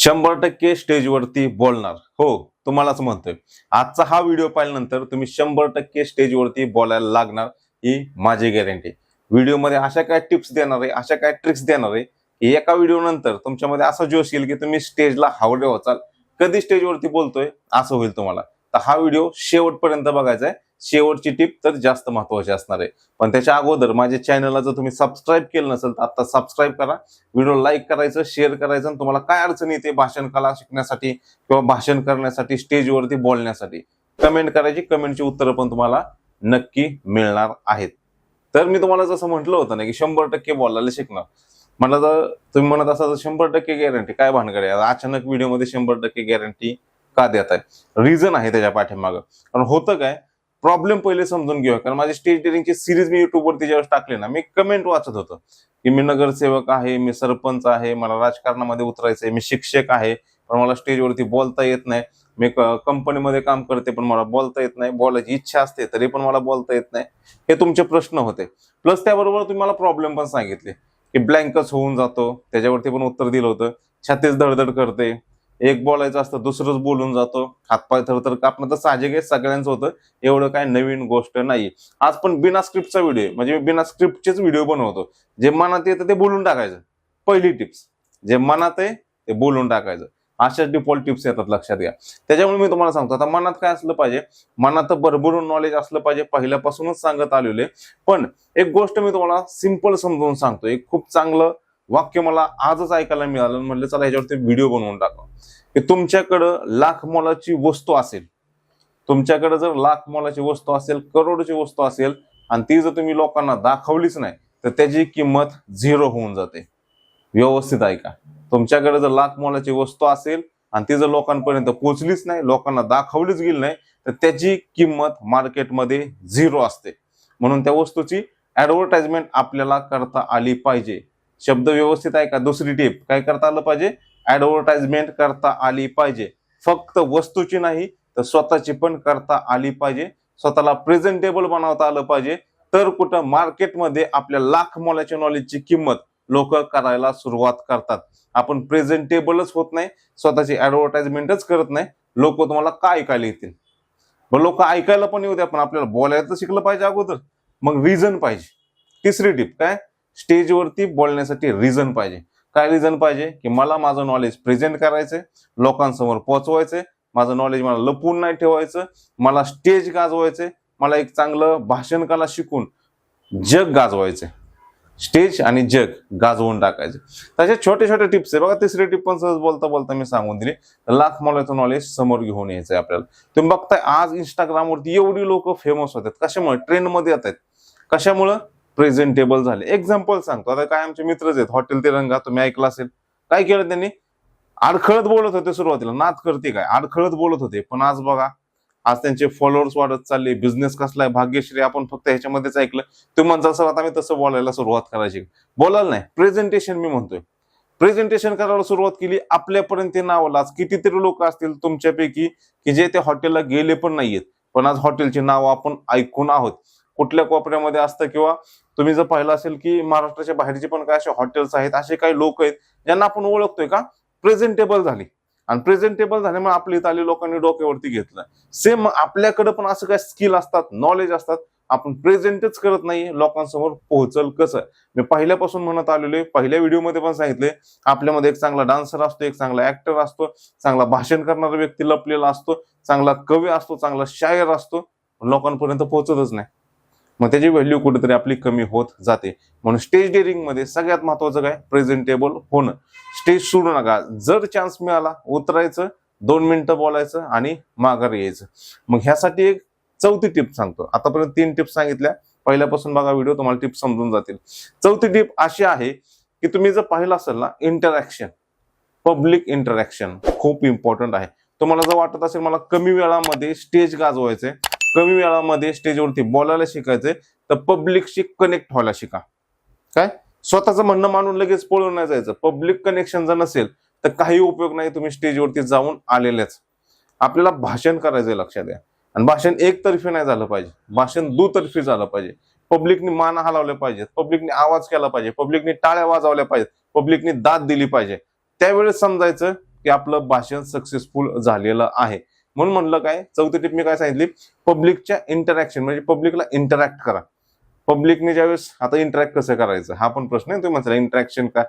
शंभर टक्के स्टेजवरती बोलणार. हो तुम्हालाच म्हणतोय. आजचा हा व्हिडिओ पाहिल्यानंतर तुम्ही शंभर टक्के स्टेजवरती बोलायला लागणार ही माझी गॅरंटी व्हिडिओमध्ये अशा काय टिप्स देणार आहे अशा काय ट्रिक्स देणार आहे की एका व्हिडिओ नंतर तुमच्यामध्ये असा जोश येईल की तुम्ही स्टेजला हावडे होचाल कधी स्टेजवरती बोलतोय असं होईल तुम्हाला. तर हा व्हिडिओ शेवटपर्यंत बघायचा आहे. शेवटची टिप तर जास्त महत्वाची असणार आहे. पण त्याच्या अगोदर माझ्या चॅनलला जर तुम्ही सबस्क्राईब केलं नसेल तर आता सबस्क्राईब करा. व्हिडिओ लाईक करायचं शेअर करायचं आणि तुम्हाला काय अडचण येते भाषण कला शिकण्यासाठी किंवा भाषण करण्यासाठी स्टेजवरती बोलण्यासाठी कमेंट करायची कमेंटची उत्तरं पण तुम्हाला नक्की मिळणार आहेत. तर मी तुम्हाला जसं म्हटलं होतं ना की शंभर टक्के बोलायला शिकणार. म्हटलं तर तुम्ही म्हणत असाल तर शंभर टक्के गॅरंटी काय भानगड आहे? अचानक व्हिडिओमध्ये शंभर टक्के गॅरंटी का देत आहे रिझन आहे त्याच्या पाठीमागं. कारण होतं काय? प्रॉब्लेम पहिले समजून घेऊया. कारण माझी स्टेज डेअरिंगची सिरीज मी युट्यूबवरती ज्यावेळेस टाकले ना मी कमेंट वाचत होतो. की मी नगरसेवक आहे मी सरपंच आहे मला राजकारणामध्ये उतरायचं आहे मी शिक्षक आहे पण मला स्टेजवरती बोलता येत नाही. मी कंपनीमध्ये काम करते पण मला बोलता येत नाही. बोलायची इच्छा असते तरी पण मला बोलता येत नाही. हे तुमचे प्रश्न होते. प्लस त्याबरोबर तुम्ही मला प्रॉब्लेम पण सांगितले. की ब्लँकच होऊन जातो. त्याच्यावरती पण उत्तर दिलं होतं. छातीच धडधड करते. एक बोलायचं असतं दुसरंच बोलून जातो. हातपाय तर कापण तर साहजिक आहे सगळ्यांचं होतं. एवढं काय नवीन गोष्ट नाही आज पण बिना स्क्रिप्टचा व्हिडिओ आहे. म्हणजे बिना स्क्रिप्टचेच व्हिडिओ बनवतो. जे मनात येतं ते बोलून टाकायचं. पहिली टिप्स जे मनात आहे ते बोलून टाकायचं. अशाच डिफॉल्ट टिप्स येतात लक्षात घ्या. त्याच्यामुळे मी तुम्हाला सांगतो आता मनात काय असलं पाहिजे? मनात भरभरून नॉलेज असलं पाहिजे. पहिल्यापासूनच सांगत आलेले पण एक गोष्ट मी तुम्हाला सिंपल समजून सांगतो. एक खूप चांगलं वाक्य मला आजच ऐकायला मिळालं म्हणलं चला ह्याच्यावरती व्हिडिओ बनवून टाका. की तुमच्याकडं लाख मोलाची वस्तू असेल तुमच्याकडे जर लाख मोलाची वस्तू असेल करोडची वस्तू असेल आणि ती जर तुम्ही लोकांना दाखवलीच नाही तर त्याची किंमत झिरो होऊन जाते. व्यवस्थित ऐका. तुमच्याकडे जर लाख मोलाची वस्तू असेल आणि ती जर लोकांपर्यंत पोहोचलीच नाही लोकांना दाखवलीच गेली नाही तर त्याची किंमत मार्केटमध्ये झिरो असते. म्हणून त्या वस्तूची ऍडव्हर्टाइजमेंट आपल्याला करता आली पाहिजे. शब्द व्यवस्थित ऐका दुसरी टीप काय करता आलं पाहिजे? ऍडव्हर्टाइजमेंट करता आली पाहिजे. फक्त वस्तूची नाही तर स्वतःची पण करता आली पाहिजे. स्वतःला प्रेझेंटेबल बनवता आलं पाहिजे. तर कुठं मार्केटमध्ये आपल्या लाख मोलाच्या नॉलेजची किंमत लोक करायला सुरुवात करतात. आपण प्रेझेंटेबलच होत नाही स्वतःची ऍडव्हर्टाइजमेंटच करत नाही. लोक तुम्हाला काय ऐकायला येतील? मग लोक ऐकायला पण येऊ द्या पण आपल्याला बोलायला तर शिकलं पाहिजे अगोदर. मग रिझन पाहिजे. तिसरी टीप काय? स्टेजवरती बोलण्यासाठी रिझन पाहिजे. काय रिझन पाहिजे? की मला माझं नॉलेज प्रेझेंट करायचंय लोकांसमोर पोहोचवायचंय माझं नॉलेज मला लपवून नाही ठेवायचं मला स्टेज गाजवायचंय मला एक चांगलं भाषण कला शिकून जग गाजवायचंय. स्टेज आणि जग गाजवून टाकायचं. तसे छोटे छोटे टिप्स आहे. बघा तिसरी टिप पण सहज बोलता बोलता मी सांगून दिली. लाख मोलाचं नॉलेज समोर घेऊन यायचंय आपल्याला. तुम्ही बघताय आज इंस्टाग्रामवरती एवढी लोक फेमस होतात. कशामुळे? ट्रेंडमध्ये येत आहेत कशामुळं? प्रेझेंटेबल झाले. एक्झाम्पल सांगतो. आता काय आमचे मित्रच आहेत. हॉटेल तिरंगा तुम्ही ऐकलं असेल. काय केलं त्यांनी? आडखळत बोलत होते सुरुवातीला. नात करते काय? अडखळत बोलत होते. पण आज बघा आज त्यांचे फॉलोअर्स वाढत चालले. बिझनेस कसला आहे? भाग्यश्री आपण फक्त ह्याच्यामध्येच ऐकलं. तुम्ही म्हणता सर आता मी तसं बोलायला सुरुवात करायची. बोलायला नाही. प्रेझेंटेशन मी म्हणतोय. प्रेझेंटेशन करायला सुरुवात केली. आपल्यापर्यंत ते नाव आज कितीतरी लोक असतील तुमच्यापैकी की जे त्या हॉटेलला गेले पण नाहीयेत. पण आज हॉटेलची नाव आपण ऐकून आहोत. कुठल्या कोपऱ्यामध्ये असतं किंवा तुम्ही जर पाहिलं असेल की महाराष्ट्राच्या बाहेरचे पण काय असे हॉटेल्स आहेत असे काही लोक आहेत ज्यांना आपण ओळखतोय का? प्रेझेंटेबल झाली. आणि प्रेझेंटेबल झाल्यामुळे आपल्या इथं आले लोकांनी डोक्यावरती घेतलं. सेम आपल्याकडे पण असं काय स्किल असतात नॉलेज असतात आपण प्रेझेंटच करत नाही लोकांसमोर पोहोचल कसं? मी पहिल्यापासून म्हणत आलेलो आहे पहिल्या व्हिडिओमध्ये पण सांगितले आपल्यामध्ये एक चांगला डान्सर असतो एक चांगला ऍक्टर असतो चांगला भाषण करणारा व्यक्ती लपलेला असतो चांगला कवी असतो चांगला शायर असतो लोकांपर्यंत पोहोचतच नाही. मग त्याची व्हॅल्यू कुठेतरी आपली कमी होत जाते. म्हणून स्टेज डेअरिंगमध्ये सगळ्यात महत्वाचं काय? प्रेझेंटेबल होणं. स्टेज सोडू नका. जर चान्स मिळाला उतरायचं दोन मिनिटं बोलायचं आणि माघार यायचं मग ह्यासाठी एक चौथी टिप सांगतो. आतापर्यंत तीन टिप्स सांगितल्या. पहिल्यापासून बघा व्हिडिओ तुम्हाला टिप्स समजून जातील. चौथी टिप अशी आहे की तुम्ही जर पाहिलं असेल ना इंटरॅक्शन पब्लिक इंटरॅक्शन खूप इम्पॉर्टंट आहे. तुम्हाला जर वाटत असेल मला कमी वेळामध्ये स्टेज गाजवायचंय कमी वेळामध्ये स्टेजवरती बोलायला शिकायचंय तर पब्लिकशी कनेक्ट व्हायला शिका. काय? स्वतःचं म्हणणं मानून लगेच पळून नाही जायचं. पब्लिक कनेक्शन जर नसेल तर काही उपयोग नाही तुम्ही स्टेजवरती जाऊन आलेलेच. आपल्याला भाषण करायचंय लक्षात द्या आणि भाषण एकतर्फी नाही झालं पाहिजे. भाषण दुतर्फी झालं पाहिजे. पब्लिकनी मान हलावल्या पाहिजेत. पब्लिकनी आवाज केला पाहिजे. पब्लिकनी टाळ्या वाजवल्या पाहिजेत. पब्लिकनी दाद दिली पाहिजे. त्यावेळेस समजायचं की आपलं भाषण सक्सेसफुल झालेलं आहे. म्हणून म्हणलं काय चौथी टिप मी काय सांगितली? पब्लिकच्या इंटरॅक्शन म्हणजे पब्लिकला इंटरॅक्ट करा. पब्लिकने ज्यावेळेस आता इंटरॅक्ट कसं करायचं? हा पण प्रश्न आहे तुम्ही म्हणता इंटरॅक्शन का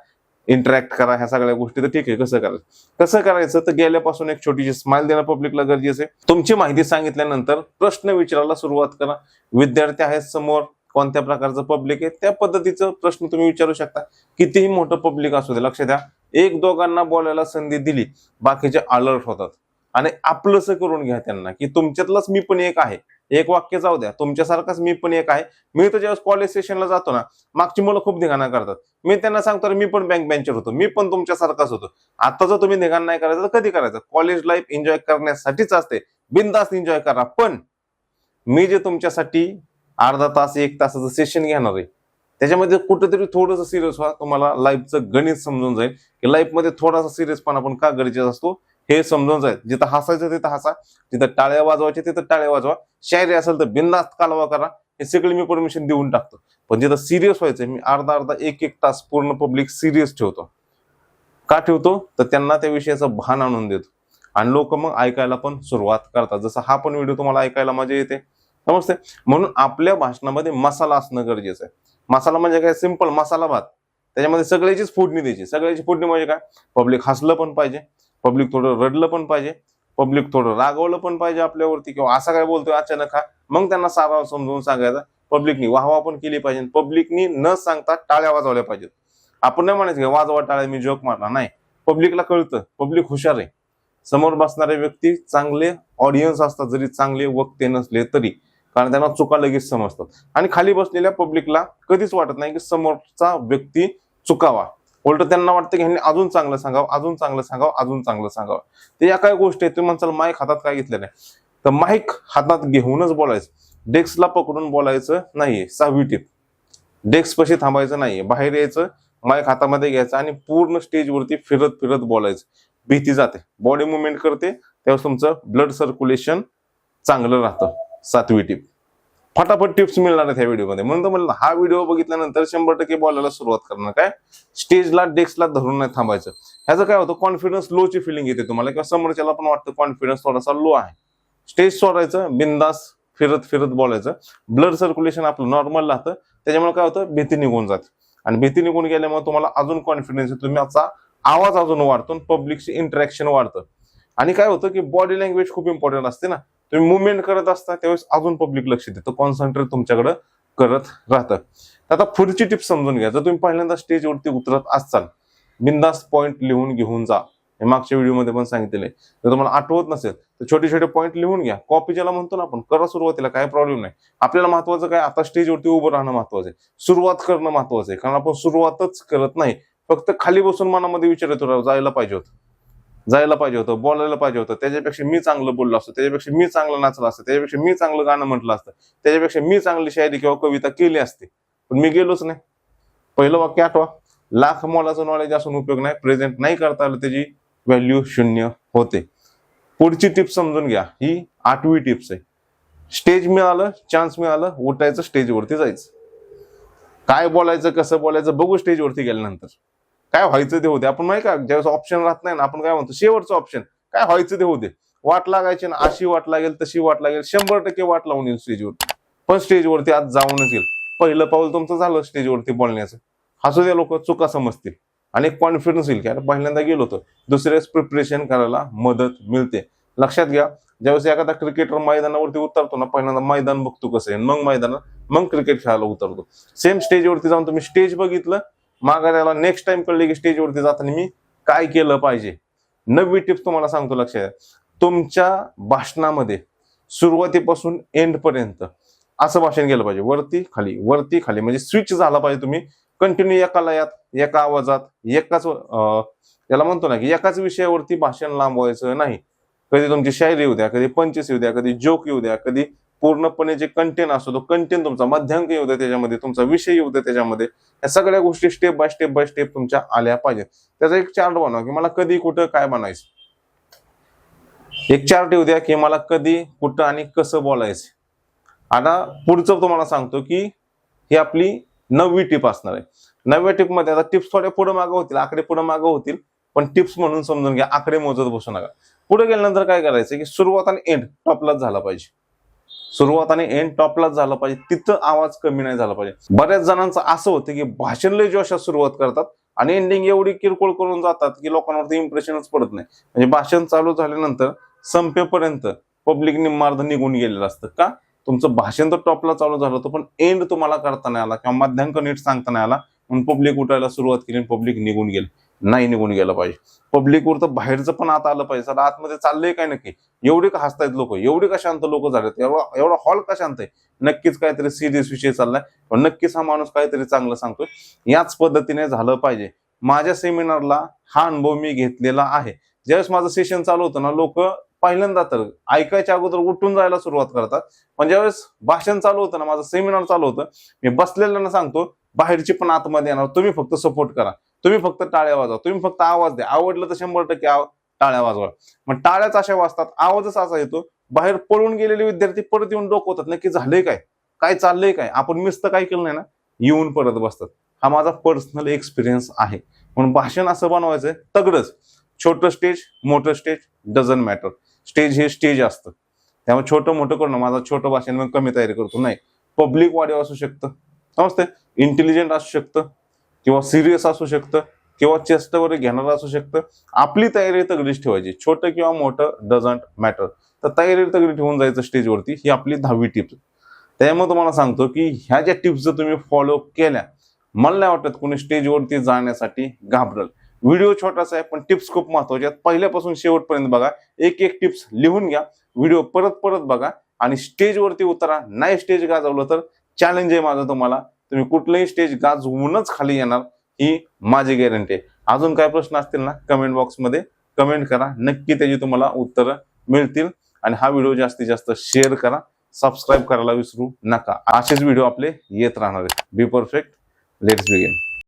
इंटरॅक्ट करा ह्या सगळ्या गोष्टी तर ठीक आहे कसं करायचं? कसं करायचं? तर गेल्यापासून एक छोटीशी स्माइल देणं पब्लिकला गरजेचं आहे. तुमची माहिती सांगितल्यानंतर प्रश्न विचारायला सुरुवात करा. विद्यार्थी आहेत समोर कोणत्या प्रकारचं पब्लिक आहे? त्या पद्धतीचं प्रश्न तुम्ही विचारू शकता. कितीही मोठं पब्लिक असू दे लक्ष द्या. एक दोघांना बोलायला संधी दिली बाकीचे अलर्ट होतात. आणि आपलंस करून घ्या त्यांना की तुमच्यातलंच मी पण एक आहे. एक वाक्य जाऊ द्या तुमच्यासारखाच मी पण एक आहे. मी तर ज्यावेळेस कॉलेज सेशनला जातो ना मागची मुलं खूप धिगाणा करतात. मी त्यांना सांगतो मी पण बँक बँचर होतो मी पण तुमच्यासारखाच होतो. आता जर तुम्ही धिगाण नाही करायचं तर कधी करायचं? कॉलेज लाईफ एन्जॉय करण्यासाठीच असते. बिनदास्त एन्जॉय करा. पण मी जे तुमच्यासाठी अर्धा तास एक तासाचं सेशन घेणार आहे त्याच्यामध्ये कुठेतरी थोडंसं सिरियस व्हा. तुम्हाला लाईफचं गणित समजून जाईल की लाईफमध्ये थोडासा सिरियसपणा पण का गरजेचा असतो? हे समजून जाईल जिथं हसायचं तिथं हसा. जिथं टाळ्या वाजवायचे तिथं टाळ्या वाजवा. शायरी असेल तर बिनधास्त कालवा करा. हे सगळे मी परमिशन देऊन टाकतो. पण जिथं सिरियस व्हायचं मी अर्धा अर्धा एक एक तास पूर्ण पब्लिक सिरियस ठेवतो. का ठेवतो? तर त्यांना त्या विषयाचं भान आणून देतो. आणि लोक मग ऐकायला पण सुरुवात करतात. जसं हा पण व्हिडिओ तुम्हाला ऐकायला मजा येते. समजते म्हणून आपल्या भाषणामध्ये मसाला असणं गरजेचं आहे. मसाला म्हणजे काय? सिंपल मसाला भात. त्याच्यामध्ये सगळ्याचीच फोडणी द्यायची. सगळ्याची फोडणी म्हणजे काय? पब्लिक हसलं पण पाहिजे. पब्लिक थोडं रडलं पण पाहिजे. पब्लिक थोडं रागवलं पण पाहिजे आपल्यावरती किंवा असा काय बोलतोय अचानक हा. मग त्यांना सारा समजून सांगायचा. पब्लिकनी वाहवा पण केली पाहिजे. पब्लिकनी न सांगता टाळ्या वाजवल्या पाहिजेत. आपण नाही म्हणायचं की वाजवा टाळ्या मी जोक मारला नाही. पब्लिकला कळतं. पब्लिक हुशार आहे. समोर बसणारे व्यक्ती चांगले ऑडियन्स असतात. जरी चांगले वक्ते नसले तरी. कारण त्यांना चुका लगेच समजतात. आणि खाली बसलेल्या पब्लिकला कधीच वाटत नाही की समोरचा व्यक्ती चुकावा. उलट त्यांना वाटतं की ह्यांनी अजून चांगलं सांगावं अजून चांगलं सांगावं अजून चांगलं सांगावं. ते या काय गोष्टी आहेत तुम्ही म्हणसाल माईक हातात काय घेतलं नाही. तर माईक हातात घेऊनच बोलायचं. डेस्कला पकडून बोलायचं नाही सहावी टीप. डेस्क पशी थांबायचं नाही बाहेर यायचं माईक हातामध्ये घ्यायचं आणि पूर्ण स्टेजवरती फिरत फिरत बोलायचं. भीती जाते. बॉडी मुवमेंट करते तेव्हा तुमचं ब्लड सर्क्युलेशन चांगलं राहतं. सातवी टीप. फटाफट टिप्स मिळणार आहेत ह्या व्हिडिओमध्ये. म्हणून तर म्हणलं हा व्हिडिओ बघितल्यानंतर शंभर टक्के बोलायला सुरुवात करणार. काय? स्टेजला डेस्कला धरून नाही थांबायचं. ह्याचं काय होतं? कॉन्फिडन्स लोची फिलिंग येते तुम्हाला. किंवा समोरच्याला पण वाटतं कॉन्फिडन्स थोडासा लो आहे. स्टेज सोडायचं बिंदास फिरत फिरत बोलायचं. ब्लड सर्क्युलेशन आपलं नॉर्मल राहतं. त्याच्यामुळे काय होतं? भीती निघून जाते. आणि भीती निघून गेल्यामुळे तुम्हाला अजून कॉन्फिडन्स येतो. तुम्ही आवाज अजून वाढतो पब्लिकशी इंटरॅक्शन वाढतं. आणि काय होतं की बॉडी लँग्वेज खूप इम्पॉर्टंट असते ना. तुम्ही मुवमेंट करत असता त्यावेळेस अजून पब्लिक लक्ष देतं. कॉन्सन्ट्रेट तुमच्याकडे करत राहतं. आता पुढची टिप समजून घ्या. जर तुम्ही पहिल्यांदा स्टेजवरती उतरत असाल बिंदास पॉईंट लिहून घेऊन जा. हे मागच्या व्हिडिओमध्ये पण सांगितलेलं आहे. जर तुम्हाला आठवत नसेल तर छोटे छोटे पॉईंट लिहून घ्या. कॉपी ज्याला म्हणतो ना आपण करा सुरुवातीला काय प्रॉब्लेम नाही. आपल्याला महत्वाचं काय? आता स्टेजवरती उभं राहणं महत्वाचं आहे. सुरुवात करणं महत्वाचं आहे. कारण आपण सुरुवातच करत नाही. फक्त खाली बसून मनामध्ये विचार येतो जायला पाहिजे होतं. जायला पाहिजे होतं बोलायला पाहिजे होतं. त्याच्यापेक्षा मी चांगलं बोललो असतो त्याच्यापेक्षा मी चांगलं नाचलं असतं त्याच्यापेक्षा मी चांगलं गाणं म्हटलं असतं त्याच्यापेक्षा मी चांगली शायरी किंवा कविता केली असते. पण मी गेलोच नाही. पहिलं वाक्य आठवा. लाख मोलाचं नॉलेज असून उपयोग नाही प्रेझेंट नाही करता आलं त्याची व्हॅल्यू शून्य होते. पुढची टिप समजून घ्या. ही आठवी टिप्स आहे. स्टेज मिळालं चान्स मिळालं उठायचं स्टेजवरती जायचं. काय बोलायचं कसं बोलायचं बघू स्टेजवरती गेल्यानंतर. काय व्हायचं ते होते? आपण माहिती का? ज्यावेळेस ऑप्शन राहत नाही ना आपण काय म्हणतो शेवटचं ऑप्शन काय व्हायचं ते होते? वाट लागायची ना अशी वाट लागेल तशी वाट लागेल. शंभर टक्के वाट लावून येईल स्टेजवर पण स्टेजवरती आज जाऊनच येईल. पहिलं पाऊल तुमचं झालं स्टेजवरती बोलण्याचं. हसू द्या लोक चुका समजतील. आणि एक कॉन्फिडन्स येईल की अरे पहिल्यांदा गेलो होतो. दुसऱ्याच प्रिपरेशन करायला मदत मिळते. लक्षात घ्या ज्यावेळेस एखादा क्रिकेटर मैदानावरती उतरतो ना पहिल्यांदा मैदान बघतो कसं आहे. मग मैदानात मग क्रिकेट खेळायला उतरतो. सेम स्टेजवरती जाऊन तुम्ही स्टेज बघितलं मागा त्याला नेक्स्ट टाइम कळले की स्टेजवरती जाताना मी काय केलं पाहिजे? नवी टिप्स तुम्हाला सांगतो लक्षात तुमच्या भाषणामध्ये सुरुवातीपासून एंड पर्यंत असं भाषण केलं पाहिजे. वरती खाली. वरती खाली. म्हणजे स्विच झाला पाहिजे तुम्ही. कंटिन्यू एका लयात एका आवाजात एकाच याला त्याला म्हणतो ना की एकाच विषयावरती भाषण लांबवायचं नाही. कधी तुमची शायरी येऊ द्या कधी पंचस येऊ द्या कधी जोक येऊ द्या कधी पूर्णपणे जे कंटेंट असतो तो कंटेंट तुमचा मध्यांक येऊ द्या त्याच्यामध्ये तुमचा विषय येऊ द्या त्याच्यामध्ये या सगळ्या गोष्टी step by step by step तुमच्या आल्या पाहिजेत. त्याचा एक चार्ट बनवा की मला कधी कुठं काय बनायचं? एक चार्ट येऊ द्या की मला कधी कुठं आणि कसं बोलायचं? आता पुढचं तुम्हाला सांगतो की ही आपली नववी टिप असणार आहे. नवव्या टिपमध्ये आता टिप्स थोड्या पुढे मागं होतील आकडे पुढे मागं होतील पण टिप्स म्हणून समजून घ्या आकडे मोजत बसू नका. पुढे गेल्यानंतर काय करायचं की सुरुवात आणि एंड टॉपलाच झाला पाहिजे. सुरुवात आणि एंड टॉपलाच झाला पाहिजे. तिथं आवाज कमी नाही झाला पाहिजे. बऱ्याच जणांचं असं होतं की भाषण लय जोशात सुरुवात करतात आणि एंडिंग एवढी किरकोळ करून जातात की लोकांवरती इम्प्रेशनच पडत नाही. म्हणजे भाषण चालू झाल्यानंतर संपेपर्यंत पब्लिक निम्मार्ध निघून गेलेलं असतं. का? तुमचं भाषण तर टॉपला चालू झालं होतं पण एंड तुम्हाला करता नाही आला किंवा मध्यांक नीट सांगता नाही आला. म्हणून पब्लिक उठायला सुरुवात केली पब्लिक निघून गेलं. नाही निघून गेलं पाहिजे. पब्लिकवर तर बाहेरचं पण आता आलं पाहिजे. चला आतमध्ये चाललंय काय नक्की? एवढे का हसतायत लोक? एवढे का शांत लोक झालेत? एवढा एवढा हॉल का शांत आहे? नक्कीच काहीतरी सिरियस विषय चाललाय. पण नक्कीच हा माणूस काहीतरी चांगलं सांगतोय. याच पद्धतीने झालं पाहिजे. माझ्या सेमिनारला हा अनुभव मी घेतलेला आहे. ज्यावेळेस माझं सेशन चालू होतं ना लोक पहिल्यांदा तर ऐकायच्या अगोदर उठून जायला सुरुवात करतात. पण ज्यावेळेस भाषण चालू होतं ना माझं सेमिनार चालू होतं मी बसलेल्यांना सांगतो बाहेरची पण आतमध्ये येणार तुम्ही फक्त सपोर्ट करा. तुम्ही फक्त टाळ्या वाजवा. तुम्ही फक्त आवाज द्या. आवडलं तर शंभर टक्के टाळ्या वाजवा. मग टाळ्याच अशा वाजतात. आवाजच असा येतो. बाहेर पळून गेलेले विद्यार्थी परत येऊन डोकवतात नक्की झाले काय? काय चाललंय काय? आपण मिस तर काय केलं नाही ना? येऊन परत बसतात. हा माझा पर्सनल एक्सपिरियन्स आहे. म्हणून भाषण असं बनवायचंय तगडच. छोटं स्टेज मोठं स्टेज डझन मॅटर स्टेज हे स्टेज असतं. त्यामुळे छोटं मोठं करणं माझा छोटं भाषण मी कमी तयारी करतो. नाही पब्लिक वाढीव असू शकतं. समजते इंटेलिजंट असू शकतं. किंवा सिरियस असू शकतं किंवा चेस्ट वगैरे घेणारं असू शकतं आपली तयारी तगडीच ठेवायची. छोटं किंवा मोठं डझंट मॅटर तर तयारी तगडी ठेवून जायचं स्टेजवरती ही आपली दहावी टिप्स त्यामुळे तुम्हाला सांगतो की ह्या ज्या टिप्स जर तुम्ही फॉलो केल्या मला नाही वाटत कोणी स्टेजवरती जाण्यासाठी घाबरल. व्हिडिओ छोटासा आहे पण टिप्स खूप महत्त्वाच्या आहेत. पहिल्यापासून शेवटपर्यंत बघा एक एक टिप्स लिहून घ्या. व्हिडिओ परत परत बघा आणि स्टेजवरती उतरा. नाही स्टेज गाजवलं तर चॅलेंज आहे माझं तुम्हाला. तुम्ही कुठलंही स्टेज गाजवूनच खाली येणार ही माझी गॅरंटी आहे. अजून काय प्रश्न असतील ना कमेंट बॉक्समध्ये कमेंट करा. नक्की त्याची तुम्हाला उत्तरं मिळतील. आणि हा व्हिडिओ जास्तीत जास्त शेअर करा. सबस्क्राईब करायला विसरू नका. असेच व्हिडिओ आपले येत राहणार आहेत. Be perfect let's begin